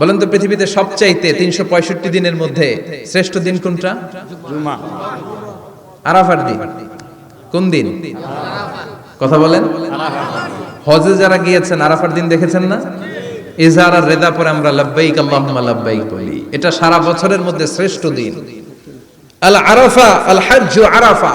বলেন তো পৃথিবীতে সবচাইতে তিনশো পঁয়ষট্টি দিনের মধ্যে শ্রেষ্ঠ দিন কোনটা? আরাফার দিন। কোন দিন? কথা বলেন। হজে যারা গিয়েছেন আরাফার দিন দেখেছেন না? ইজহার আর রেদা পরে আমরা লাব্বাইক আল্লাহুম্মা লাব্বাইক বলি। এটা সারা বছরের মধ্যে শ্রেষ্ঠ দিন। আল আরাফা আল হজ্জ আরাফা।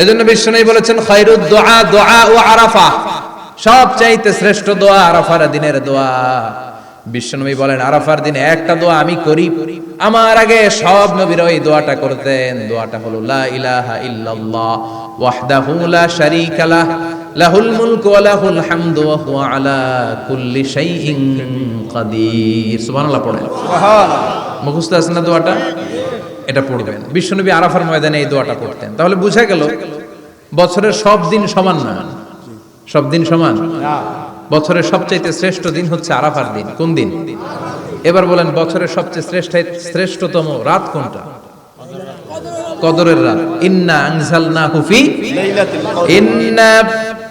এজন্য বিষ্ণু বলেছেন খায়রুদ দোয়া দোয়া ও আরাফা। সব চাইতে শ্রেষ্ঠ দোয়া আরাফার দিনের দোয়া। বিশ্বনবী বলেন আরাফার দিনে একটা দোয়া আমি করি। আমার আগে সব নবীর ওই দোয়াটা করতেন। দোয়াটা হলো লা ইলাহা ইল্লাল্লাহ ওয়াহদাহু লা শারীকা লাহ লাহুল মুলকু ওয়া লাহুল হামদু ওয়া হুয়া আলা কুল্লি শাইইন কাদির। সুবহানাল্লাহ পড়েন। সুবহানাল্লাহ। মুখস্থ আছে না দোয়াটা? এটা পড়বেন। বিশ্বনবী আরাফার ময়দানে এই দোয়াটা পড়তেন। তাহলে বুঝা গেল বছরের সব দিন সমান না। সব দিন সমান? বছরের সবচেয়ে শ্রেষ্ঠ দিন হচ্ছে আরাফার দিন। কোন দিন? এবার বলেন বছরের সবচেয়ে শ্রেষ্ঠ শ্রেষ্ঠতম রাত কোনটা? কদরের রাত। ইন্না আংজাল না হুফি ইন্না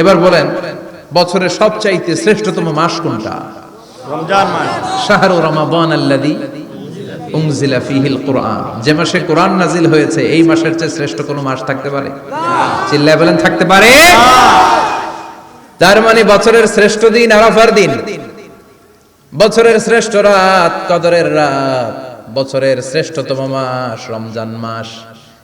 এবার বলেন বছরের সবচাইতে শ্রেষ্ঠতম মাস কোনটা? রমজান মাস। শাহরু রমাবান আল্লাযী উনজিলা ফীহিল কুরআন। যে মাসে কোরআন নাজিল হয়েছে এই মাসের চেয়ে শ্রেষ্ঠ কোনো মাস থাকতে পারে? চিল্লায় বলেন থাকতে পারে। তার মানে বছরের শ্রেষ্ঠ দিন আরাফার দিন। বছরের শ্রেষ্ঠ রাত কদরের রাত। বছরের শ্রেষ্ঠতম মাস রমজান মাস।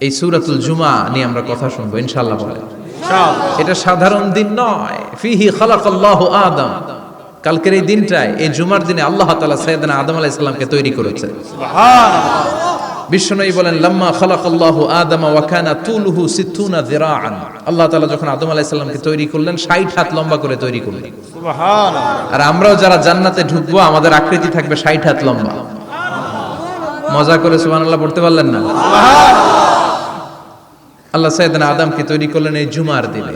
এই সূরাতুল জুমা নিয়ে আমরা কথা শুনব ইনশাল্লাহ ইনশাআল্লাহ। এটা সাধারণ দিন নয়। ফিহি খালাকাল্লাহু আদম। কালকের এই দিনটায় এই জুমার দিনে আল্লাহ তাআলা সাইয়েদনা আদম আলাইহিস সালামকে তৈরি করেছে। সুবহানাল্লাহ। বিশ্বনবী বলেন লাম্মা খালাকাল্লাহু আদম ওয়া কানা তুলুহু সিত্তুনা যিরাআন। আল্লাহ তাআলা যখন আদম আলাইহিস সালামকে তৈরি করলেন 60 হাত লম্বা করে তৈরি করলেন। সুবহানাল্লাহ। আর আমরাও যারা জান্নাতে ঢুকবো আমাদের আকৃতি থাকবে 60 হাত লম্বা। মজা করে সুবহানাল্লাহ পড়তে পারলেন না? আল্লাহ সৈয়দনা আদমকে তৈরি করলেন এই জুমার দিনে।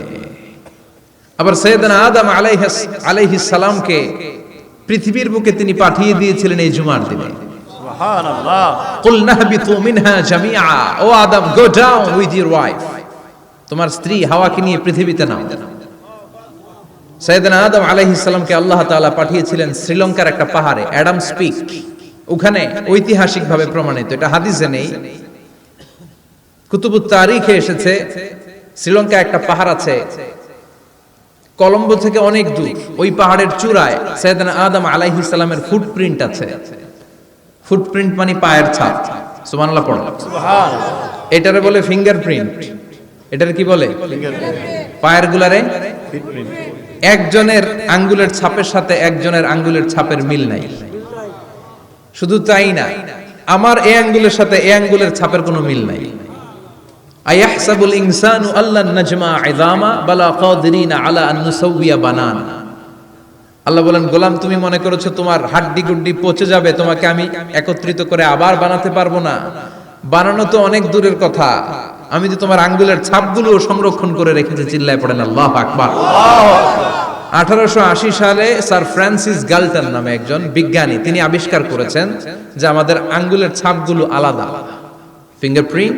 আবার সৈয়দনা আদম আলাইহিস আলাইহিস সালামকে পৃথিবীর বুকে তিনি পাঠিয়ে দিয়েছিলেন এই জুমার দিনে। ও Adam go down with wife তোমার স্ত্রী হাওয়াকে নিয়ে পৃথিবীতে নাও। সৈয়দনা আদম আলাইহিস সালামকে আল্লাহ তাআলা পাঠিয়েছিলেন শ্রীলঙ্কার একটা পাহাড়ে অ্যাডাম স্পিক। ওখানে ঐতিহাসিকভাবে প্রমাণিত এটা হাদিসে নেই। কুতুবুত তারিখে এসেছে শ্রীলঙ্কা একটা পাহাড় আছে। কলম্বো থেকে অনেক দূর ওই পাহাড়ের চূড়ায় সৈয়দনা আদম আলাইহিস সালামের ফুটপ্রিন্ট আছে। ফুটপ্রিন্ট মানে পায়ের ছাপ। সুবহানাল্লাহ পড়ো। এটারে বলে ফিঙ্গারপ্রিন্ট এটার কি বলে? পায়ের গুলারে? ফিটপ্রিন্ট একজনের আঙ্গুলের ছাপের সাথে একজনের আঙ্গুলের ছাপের মিল নাই। শুধু তাই না আমার এই আঙ্গুলের সাথে এই আঙ্গুলের ছাপের কোনো মিল নাই। আয়াহসাবুল ইনসানু আল্লাহ নাজমা ইদামা বালা কাদিরিনা আলা আন নুসাউবিয়া বানানা আল্লাহ বলেন, গোলাম, তুমি মনে করেছ তোমার হাড্ডি গুড্ডি পচে যাবে, তোমাকে আমি একত্রিত করে আবার বানাতে পারব না? বানানো তো অনেক দূরের কথা। আমি তো তোমার আঙ্গুলের ছাপগুলো সংরক্ষণ করে রেখেছি, চিল্লায় পড়েন আল্লাহ আকবার। আঠারোশো আশি সালে স্যার ফ্রান্সিস গাল্টন নামে একজন বিজ্ঞানী তিনি আবিষ্কার করেছেন যে আমাদের আঙ্গুলের ছাপগুলো আলাদা। ফিঙ্গারপ্রিন্ট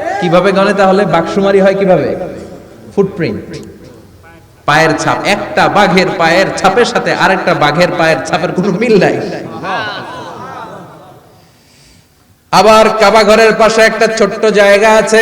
কীভাবে গণে তাহলে বাক্সুমারি হয় কীভাবে? ফুটপ্রিন্ট পায়ের ছাপ, একটা বাঘের পায়ের ছাপের সাথে আরেকটা বাঘের পায়ের ছাপের কোনো মিল নাই। আবার কাবা ঘরের পাশে একটা ছোট্ট জায়গা আছে।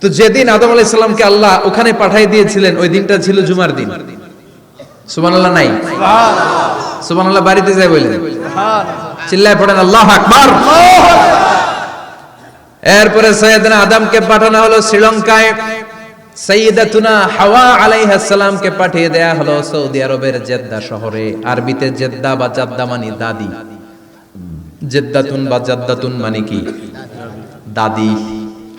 তো যেদিন আদম আলাইহিস সালামকে আল্লাহ ওখানে পাঠিয়ে দিয়েছিলেন, ওই দিনটা ছিল জুমার দিন। সুবহানাল্লাহ নাই? সুবহানাল্লাহ, বাড়িতে চিল্লায় পড়েন, আল্লাহ এরপরে আদমকে পাঠানো হলো শ্রীলঙ্কায়। সৈয়দাতুনা হাওয়া আলাইহিস পাঠিয়ে দেয়া হলো সৌদি আরবের জেদ্দা শহরে। আরবিতে জেদ্দা বা জাদ্দা মানে দাদি। জেদ্দাতুন বা জাদ্দাতুন মানে কি? দাদি।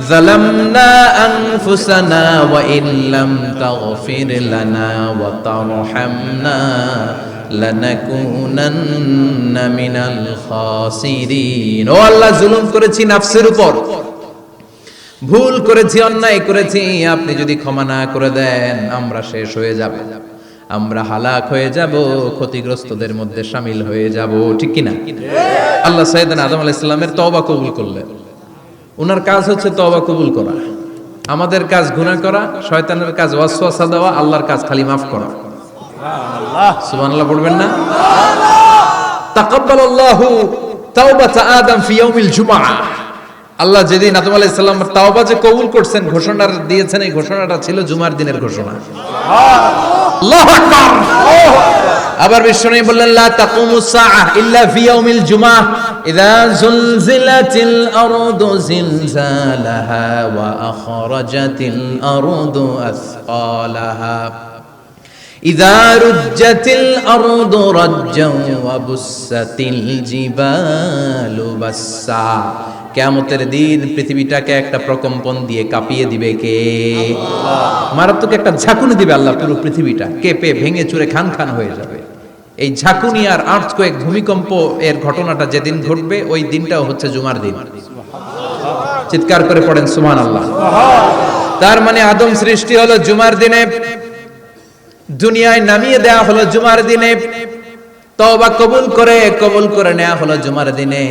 ظلمنا أنفسنا وإن لم تغفر لنا وترحمنا لنكونن من الخاسرين ও আল্লাহ জুলুম করেছি নাফসের উপর ভুল করেছি অন্যায় করেছি আপনি যদি ক্ষমা না করে দেন আমরা শেষ হয়ে যাব আমরা হালাক হয়ে যাব ক্ষতিগ্রস্তদের মধ্যে সামিল হয়ে যাব ঠিক কিনা আল্লাহ সাইদান আদম আলাইহিস সালামের তওবা কবুল করলেন ওনার কাজ হচ্ছে তওবা কবুল করা। আমাদের কাজ গুনাহ করা শয়তানের কাজ ওয়াসওয়াসা দেওয়া আল্লাহর কাজ খালি মাফ করা। সুবহানাল্লাহ। পড়বেন না? তাকাব্বালাল্লাহু তাওবাতা আদম ফি ইয়াউমিল জুমআহ আল্লাহ যেদিন আদম আলাইহিস সালাম তাওবা যে কবুল করছেন ঘোষণা দিয়েছেন এই ঘোষণাটা ছিল জুমার দিনের ঘোষণা। আল্লাহু আকবার। আবার বিষ্ণু বললেন লা তাকুমুস সাআ ইল্লা ফি ইয়াউমিল জুমআ ইযা জুলজিলাতিল আরদু জিলজালাহা ওয়া আখরাজাতিল আরদু আসকালাহা ইযা রুজ্জাতিল আরদু রাজ্জাও ওয়া বুসাতিল জিবালু বাসসা কেয়ামতের দিন পৃথিবীটাকে একটা প্রকম্পন দিয়ে কাঁপিয়ে দিবে কে? মারাত্মক একটা ঝাঁকুনি দিবে আল্লাহ পুরো পৃথিবীটা। কেঁপে ভেঙে চুরে খান খান হয়ে যাবে। এই ঝাঁকুনি আর আর্থকোয়েক ভূমিকম্প এর ঘটনাটা যেদিন ঘটবে, ওই দিনটাও হচ্ছে জুমার দিন। চিৎকার করে পড়েন সুমান আল্লাহ তার মানে আদম সৃষ্টি হলো জুমার দিনে, দুনিয়ায় নামিয়ে দেয়া হলো জুমার দিনে। তওবা কবুল করে কবুল করে নেওয়া হলো জুমার দিনে।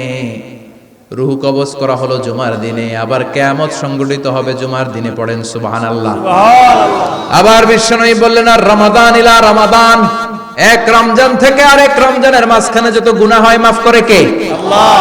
রুহু কবজ করা হলো জুমার দিনে আবার কেয়ামত সংগঠিত হবে জুমার দিনে পড়েন সুবাহান আল্লাহ আবার বিশ্বনয়ী বললেন আর রমাদান ইলা রমাদান। এক রমজান থেকে আরেক রমজানের মাঝখানে যত গুনাহ হয় মাফ করে কে? আল্লাহ।